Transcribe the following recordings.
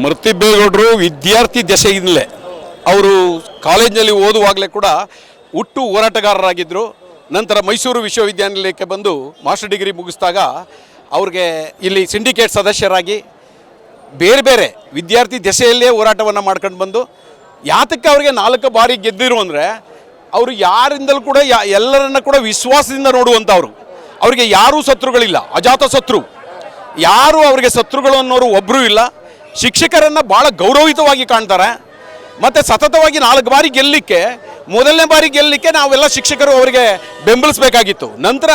ಮರ್ತಿಬೇಗೌಡರು ವಿದ್ಯಾರ್ಥಿ ದೆಸೆಯಿಂದಲೇ ಅವರು ಕಾಲೇಜಿನಲ್ಲಿ ಓದುವಾಗಲೇ ಕೂಡ ಹುಟ್ಟು ಹೋರಾಟಗಾರರಾಗಿದ್ದರು ನಂತರ ಮೈಸೂರು ವಿಶ್ವವಿದ್ಯಾನಿಲಯಕ್ಕೆ ಬಂದು ಮಾಸ್ಟರ್ ಡಿಗ್ರಿ ಮುಗಿಸಿದಾಗ ಅವ್ರಿಗೆ ಇಲ್ಲಿ ಸಿಂಡಿಕೇಟ್ ಸದಸ್ಯರಾಗಿ ಬೇರೆ ಬೇರೆ ವಿದ್ಯಾರ್ಥಿ ದೆಸೆಯಲ್ಲೇ ಹೋರಾಟವನ್ನು ಮಾಡ್ಕೊಂಡು ಬಂದು, ಯಾತಕ್ಕೆ ಅವರಿಗೆ ನಾಲ್ಕು ಬಾರಿ ಗೆದ್ದಿರು ಅಂದರೆ ಅವರು ಯಾರಿಂದಲೂ ಕೂಡ ಯಾ ಎಲ್ಲರನ್ನ ಕೂಡ ವಿಶ್ವಾಸದಿಂದ ನೋಡುವಂಥವ್ರು. ಅವರಿಗೆ ಯಾರೂ ಶತ್ರುಗಳಿಲ್ಲ, ಅಜಾತ ಶತ್ರು. ಯಾರು ಅವರಿಗೆ ಶತ್ರುಗಳು ಅನ್ನೋರು ಒಬ್ಬರೂ ಇಲ್ಲ. ಶಿಕ್ಷಕರನ್ನು ಭಾಳ ಗೌರವಿತವಾಗಿ ಕಾಣ್ತಾರೆ. ಮತ್ತು ಸತತವಾಗಿ ನಾಲ್ಕು ಬಾರಿ ಗೆಲ್ಲಲಿಕ್ಕೆ ಮೊದಲನೇ ಬಾರಿ ಗೆಲ್ಲಲಿಕ್ಕೆ ನಾವೆಲ್ಲ ಶಿಕ್ಷಕರು ಅವರಿಗೆ ಬೆಂಬಲಿಸಬೇಕಾಗಿತ್ತು. ನಂತರ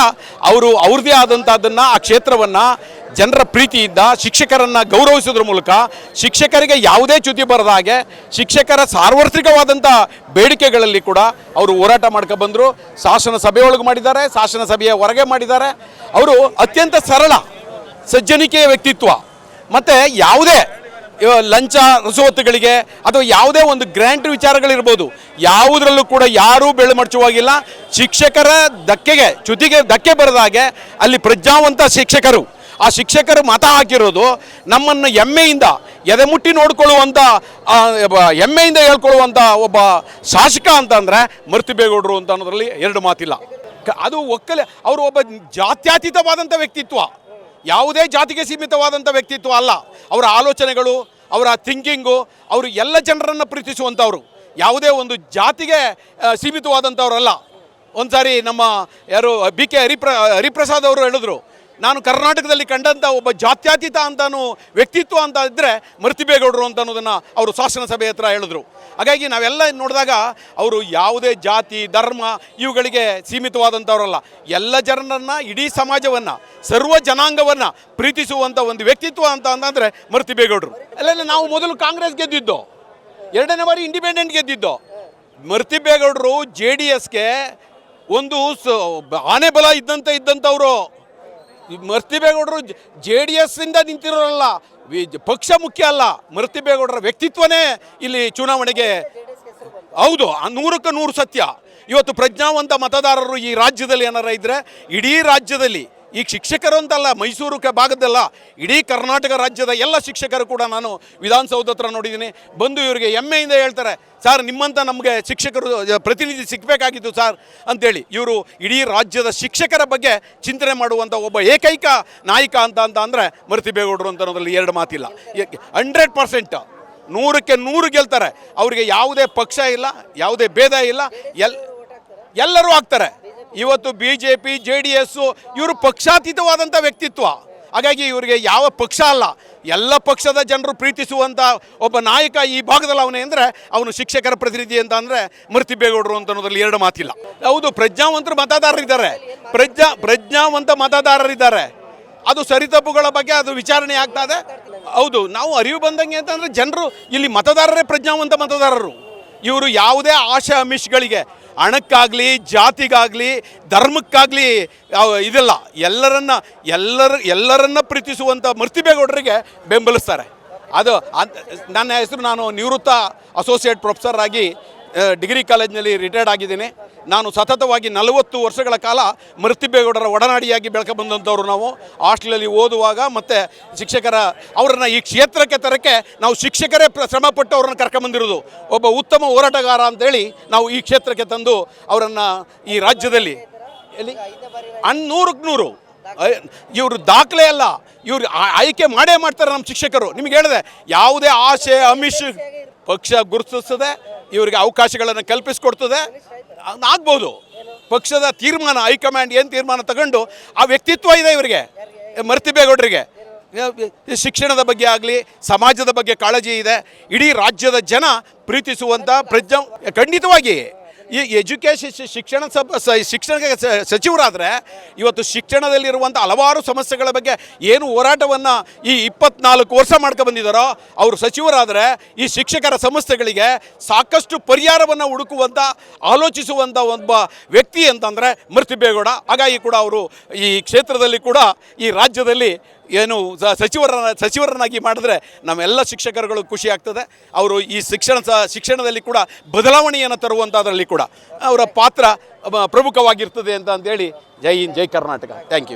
ಅವರು ಅವ್ರದ್ದೇ ಆದಂಥದ್ದನ್ನು ಆ ಕ್ಷೇತ್ರವನ್ನು ಜನರ ಪ್ರೀತಿಯಿಂದ ಶಿಕ್ಷಕರನ್ನು ಗೌರವಿಸೋದ್ರ ಮೂಲಕ ಶಿಕ್ಷಕರಿಗೆ ಯಾವುದೇ ಚ್ಯುತಿ ಬರದ ಹಾಗೆ ಶಿಕ್ಷಕರ ಸಾರ್ವತ್ರಿಕವಾದಂಥ ಬೇಡಿಕೆಗಳಲ್ಲಿ ಕೂಡ ಅವರು ಹೋರಾಟ ಮಾಡ್ಕೊ ಬಂದರು. ಶಾಸನ ಸಭೆಯೊಳಗೆ ಮಾಡಿದ್ದಾರೆ, ಶಾಸನ ಸಭೆಯ ಹೊರಗೆ ಮಾಡಿದ್ದಾರೆ. ಅವರು ಅತ್ಯಂತ ಸರಳ, ಸಜ್ಜನಿಕೆಯ ವ್ಯಕ್ತಿತ್ವ. ಮತ್ತು ಯಾವುದೇ ಲಂಚ ನಸುವತ್ತುಗಳಿಗೆ ಅಥವಾ ಯಾವುದೇ ಒಂದು ಗ್ರ್ಯಾಂಟ್ ವಿಚಾರಗಳಿರ್ಬೋದು, ಯಾವುದರಲ್ಲೂ ಕೂಡ ಯಾರೂ ಬೆಳೆಮರ್ಚುವಾಗಿಲ್ಲ ಶಿಕ್ಷಕರ ಧಕ್ಕೆಗೆ, ಚ್ಯುತಿಗೆ ಧಕ್ಕೆ ಬರದ ಹಾಗೆ ಅಲ್ಲಿ ಪ್ರಜ್ಞಾವಂತ ಶಿಕ್ಷಕರು. ಆ ಶಿಕ್ಷಕರು ಮತ ಹಾಕಿರೋದು ನಮ್ಮನ್ನು ಹೆಮ್ಮೆಯಿಂದ, ಎದೆ ಮುಟ್ಟಿ ನೋಡ್ಕೊಳ್ಳುವಂಥ ಹೆಮ್ಮೆಯಿಂದ ಹೇಳ್ಕೊಳ್ಳುವಂಥ ಒಬ್ಬ ಶಾಸಕ ಅಂತಂದರೆ ಮರ್ತಿಬೇಗೌಡರು ಅಂತ ಅನ್ನೋದ್ರಲ್ಲಿ ಎರಡು ಮಾತಿಲ್ಲ. ಅದು ಒಕ್ಕಲೆ, ಅವರು ಒಬ್ಬ ಜಾತ್ಯತೀತವಾದಂಥ ವ್ಯಕ್ತಿತ್ವ. ಯಾವುದೇ ಜಾತಿಗೆ ಸೀಮಿತವಾದಂಥ ವ್ಯಕ್ತಿತ್ವ ಅಲ್ಲ. ಅವರ ಆಲೋಚನೆಗಳು, ಅವರ ಥಿಂಕಿಂಗು ಅವರು ಎಲ್ಲ ಜನರನ್ನು ಪ್ರೀತಿಸುವಂಥವ್ರು ಯಾವುದೇ ಒಂದು ಜಾತಿಗೆ ಸೀಮಿತವಾದಂಥವ್ರಲ್ಲ ಒಂದು ಸಾರಿ ನಮ್ಮ ಯಾರು ಬಿ ಕೆ ಹರಿಪ್ರ, ಹರಿಪ್ರಸಾದ್ ಅವರು ಹೇಳಿದ್ರು ನಾನು ಕರ್ನಾಟಕದಲ್ಲಿ ಕಂಡಂಥ ಒಬ್ಬ ಜಾತ್ಯಾತೀತ ಅಂತಾನು ವ್ಯಕ್ತಿತ್ವ ಅಂತ ಇದ್ದರೆ ಮರ್ತಿಬೇಗೌಡರು ಅಂತ ಅನ್ನೋದನ್ನು ಅವರು ಶಾಸನ ಸಭೆ ಹತ್ರ ಹೇಳಿದ್ರು. ಹಾಗಾಗಿ ನಾವೆಲ್ಲ ನೋಡಿದಾಗ ಅವರು ಯಾವುದೇ ಜಾತಿ, ಧರ್ಮ ಇವುಗಳಿಗೆ ಸೀಮಿತವಾದಂಥವರಲ್ಲ. ಎಲ್ಲ ಜನರನ್ನು, ಇಡೀ ಸಮಾಜವನ್ನು, ಸರ್ವ ಜನಾಂಗವನ್ನು ಪ್ರೀತಿಸುವಂಥ ಒಂದು ವ್ಯಕ್ತಿತ್ವ ಅಂತ ಅಂತಂದರೆ ಮರ್ತಿಬೇಗೌಡರು ಅಲ್ಲ ನಾವು ಮೊದಲು ಕಾಂಗ್ರೆಸ್ ಗೆದ್ದಿದ್ದು. ಎರಡನೇ ಬಾರಿ ಇಂಡಿಪೆಂಡೆಂಟ್ ಗೆದ್ದಿದ್ದು. ಮರ್ತಿಬೇಗೌಡರು ಜೆ ಡಿ ಎಸ್ಗೆ ಒಂದು ಆನೆ ಬಲ ಇದ್ದಂತೆ ಇದ್ದಂಥವರು. ಮರ್ತಿಬೇಗೌಡರು ಜೆ ಡಿ ಎಸ್ ಇಂದ ನಿಂತಿರೋರಲ್ಲ ಪಕ್ಷ ಮುಖ್ಯ ಅಲ್ಲ ಮರ್ತಿಬೇಗೌಡರ ವ್ಯಕ್ತಿತ್ವನೇ ಇಲ್ಲಿ ಚುನಾವಣೆಗೆ ಹೌದು ನೂರಕ್ಕೆ ನೂರು ಸತ್ಯ. ಇವತ್ತು ಪ್ರಜ್ಞಾವಂತ ಮತದಾರರು ಈ ರಾಜ್ಯದಲ್ಲಿ ಏನಾರ ಇದ್ದರೆ ಇಡೀ ರಾಜ್ಯದಲ್ಲಿ ಈ ಶಿಕ್ಷಕರು ಅಂತಲ್ಲ ಮೈಸೂರು ಕ- ಭಾಗದಲ್ಲ, ಇಡೀ ಕರ್ನಾಟಕ ರಾಜ್ಯದ ಎಲ್ಲ ಶಿಕ್ಷಕರು ಕೂಡ ನಾನು ವಿಧಾನಸೌಧ ಹತ್ರ ನೋಡಿದ್ದೀನಿ. ಬಂದು ಇವರಿಗೆ ಹೆಮ್ಮೆಯಿಂದ ಹೇಳ್ತಾರೆ, ಸರ್ ನಿಮ್ಮಂಥ ನಮಗೆ ಶಿಕ್ಷಕರು ಪ್ರತಿನಿಧಿ ಸಿಗಬೇಕಾಗಿತ್ತು ಸರ್ ಅಂತೇಳಿ. ಇವರು ಇಡೀ ರಾಜ್ಯದ ಶಿಕ್ಷಕರ ಬಗ್ಗೆ ಚಿಂತನೆ ಮಾಡುವಂಥ ಒಬ್ಬ ಏಕೈಕ ನಾಯಕ ಅಂತ ಅಂತ ಅಂದರೆ ಮರ್ತಿಬೇಗೌಡರು ಅಂತ ಅನ್ನೋದ್ರಲ್ಲಿ ಎರಡು ಮಾತಿಲ್ಲ. ಹಂಡ್ರೆಡ್ ಪರ್ಸೆಂಟ್ ನೂರಕ್ಕೆ ನೂರು ಗೆಲ್ತಾರೆ. ಅವರಿಗೆ ಯಾವುದೇ ಪಕ್ಷ ಇಲ್ಲ, ಯಾವುದೇ ಭೇದ ಇಲ್ಲ, ಎಲ್, ಎಲ್ಲರೂ ಆಗ್ತಾರೆ. ಇವತ್ತು B J P J D S ಇವರು ಪಕ್ಷಾತೀತವಾದಂಥ ವ್ಯಕ್ತಿತ್ವ. ಹಾಗಾಗಿ ಇವರಿಗೆ ಯಾವ ಪಕ್ಷ ಅಲ್ಲ, ಎಲ್ಲ ಪಕ್ಷದ ಜನರು ಪ್ರೀತಿಸುವಂಥ ಒಬ್ಬ ನಾಯಕ ಈ ಭಾಗದಲ್ಲಿ ಅವನೇ ಅಂದರೆ ಅವನು ಶಿಕ್ಷಕರ ಪ್ರತಿನಿಧಿ ಅಂತ ಅಂದರೆ ಮೃತಿಬೇಗೌಡರು ಅಂತ ಅನ್ನೋದ್ರಲ್ಲಿ ಎರಡು ಮಾತಿಲ್ಲ. ಹೌದು, ಪ್ರಜ್ಞಾವಂತರು ಮತದಾರರಿದ್ದಾರೆ ಪ್ರಜ್ಞಾ, ಪ್ರಜ್ಞಾವಂತ ಮತದಾರರಿದ್ದಾರೆ ಅದು ಸರಿತಪ್ಪುಗಳ ಬಗ್ಗೆ ಅದು ವಿಚಾರಣೆ ಆಗ್ತಾ ಇದೆ. ಹೌದು, ನಾವು ಅರಿವು ಬಂದಂಗೆ ಅಂತಂದರೆ ಜನರು ಇಲ್ಲಿ ಮತದಾರರೇ ಪ್ರಜ್ಞಾವಂತ ಮತದಾರರು. ಇವರು ಯಾವುದೇ ಆಶೆ ಅಮಿಷ್ಗಳಿಗೆ ಹಣಕ್ಕಾಗಲಿ, ಜಾತಿಗಾಗಲಿ, ಧರ್ಮಕ್ಕಾಗಲಿ ಇದಲ್ಲ. ಎಲ್ಲರನ್ನ, ಎಲ್ಲರ, ಎಲ್ಲರನ್ನ ಪ್ರೀತಿಸುವಂಥ ಮರ್ತಿಬೇಗೌಡರಿಗೆ ಬೆಂಬಲಿಸ್ತಾರೆ. ಅದು ನನ್ನ ಹೆಸರು ನಾನು ನಿವೃತ್ತ ಅಸೋಸಿಯೇಟ್ ಪ್ರೊಫೆಸರ್ ಆಗಿ ಡಿಗ್ರಿ ಕಾಲೇಜ್ನಲ್ಲಿ ರಿಟೈರ್ಡ್ ಆಗಿದ್ದೀನಿ. ನಾನು ಸತತವಾಗಿ ನಲವತ್ತು ವರ್ಷಗಳ ಕಾಲ ಮೃತ್ಯುಬೇಗೌಡರ ಒಡನಾಡಿಯಾಗಿ ಬೆಳಕ ಬಂದಂಥವ್ರು ನಾವು. ಹಾಸ್ಟೆಲಲ್ಲಿ ಓದುವಾಗ ಮತ್ತು ಶಿಕ್ಷಕರ ಅವರನ್ನು ಈ ಕ್ಷೇತ್ರಕ್ಕೆ ತರಕ್ಕೆ ನಾವು ಶಿಕ್ಷಕರೇ ಶ್ರಮಪಟ್ಟು ಅವ್ರನ್ನ ಕರ್ಕೊಂಬಂದಿರೋದು ಒಬ್ಬ ಉತ್ತಮ ಹೋರಾಟಗಾರ ಅಂತೇಳಿ ನಾವು ಈ ಕ್ಷೇತ್ರಕ್ಕೆ ತಂದು ಅವರನ್ನು ಈ ರಾಜ್ಯದಲ್ಲಿ ಎಲ್ಲಿ? ಅನ್ ನೂರಕ್ಕೆ ನೂರು ಇವರು ದಾಖಲೆ ಅಲ್ಲ. ಇವರು ಆಯ್ಕೆ ಮಾಡೇ ಮಾಡ್ತಾರೆ ನಮ್ಮ ಶಿಕ್ಷಕರು. ನಿಮ್ಗೆ ಹೇಳಿದೆ, ಯಾವುದೇ ಆಸೆ, ಅಮಿಷ್ ಪಕ್ಷ ಗುರುತಿಸ್ತದೆ, ಇವರಿಗೆ ಅವಕಾಶಗಳನ್ನು ಕಲ್ಪಿಸ್ಕೊಡ್ತದೆ. ಆಗ್ಬೋದು. ಪಕ್ಷದ ತೀರ್ಮಾನ, ಹೈಕಮಾಂಡ್ ಏನು ತೀರ್ಮಾನ ತಗೊಂಡು ಆ ವ್ಯಕ್ತಿತ್ವ ಇದೆ ಇವರಿಗೆ ಮರ್ತಿಬೇಗೌಡರಿಗೆ ಶಿಕ್ಷಣದ ಬಗ್ಗೆ ಆಗಲಿ, ಸಮಾಜದ ಬಗ್ಗೆ ಕಾಳಜಿ ಇದೆ, ಇಡೀ ರಾಜ್ಯದ ಜನ ಪ್ರೀತಿಸುವಂಥ ಪ್ರಜ್ಞ, ಖಂಡಿತವಾಗಿ. ಈ ಎಜುಕೇಷನ್ ಶಿಕ್ಷಣ ಸಬ್, ಸ- ಶಿಕ್ಷಣ ಸಚಿವರಾದರೆ ಇವತ್ತು ಶಿಕ್ಷಣದಲ್ಲಿರುವಂಥ ಹಲವಾರು ಸಮಸ್ಯೆಗಳ ಬಗ್ಗೆ ಏನು ಹೋರಾಟವನ್ನು ಈ ಇಪ್ಪತ್ನಾಲ್ಕು ವರ್ಷ ಮಾಡ್ಕೊ ಬಂದಿದ್ದಾರೋ ಅವರು ಸಚಿವರಾದರೆ ಈ ಶಿಕ್ಷಕರ ಸಮಸ್ಯೆಗಳಿಗೆ ಸಾಕಷ್ಟು ಪರಿಹಾರವನ್ನು ಹುಡುಕುವಂಥ ಆಲೋಚಿಸುವಂಥ ಒಬ್ಬ ವ್ಯಕ್ತಿ ಅಂತಂದರೆ ಮೃತ್ಯುಬೇಗೌಡ ಹಾಗಾಗಿ ಕೂಡ ಅವರು ಈ ಕ್ಷೇತ್ರದಲ್ಲಿ ಕೂಡ ಈ ರಾಜ್ಯದಲ್ಲಿ ಏನು ಸ- ಸಚಿವರನ್ನ ಸಚಿವರನ್ನಾಗಿ ಮಾಡಿದ್ರೆ ನಮ್ಮೆಲ್ಲ ಶಿಕ್ಷಕರುಗಳು ಖುಷಿ ಆಗ್ತದೆ. ಅವರು ಈ ಶಿಕ್ಷಣ ಶಿಕ್ಷಣದಲ್ಲಿ ಕೂಡ ಬದಲಾವಣೆಯನ್ನು ತರುವಂಥದ್ರಲ್ಲಿ ಕೂಡ ಅವರ ಪಾತ್ರ ಪ್ರಮುಖವಾಗಿರ್ತದೆ ಅಂತ ಅಂತೇಳಿ ಜೈ ಹಿಂದ್, ಜೈ ಕರ್ನಾಟಕ. Thank you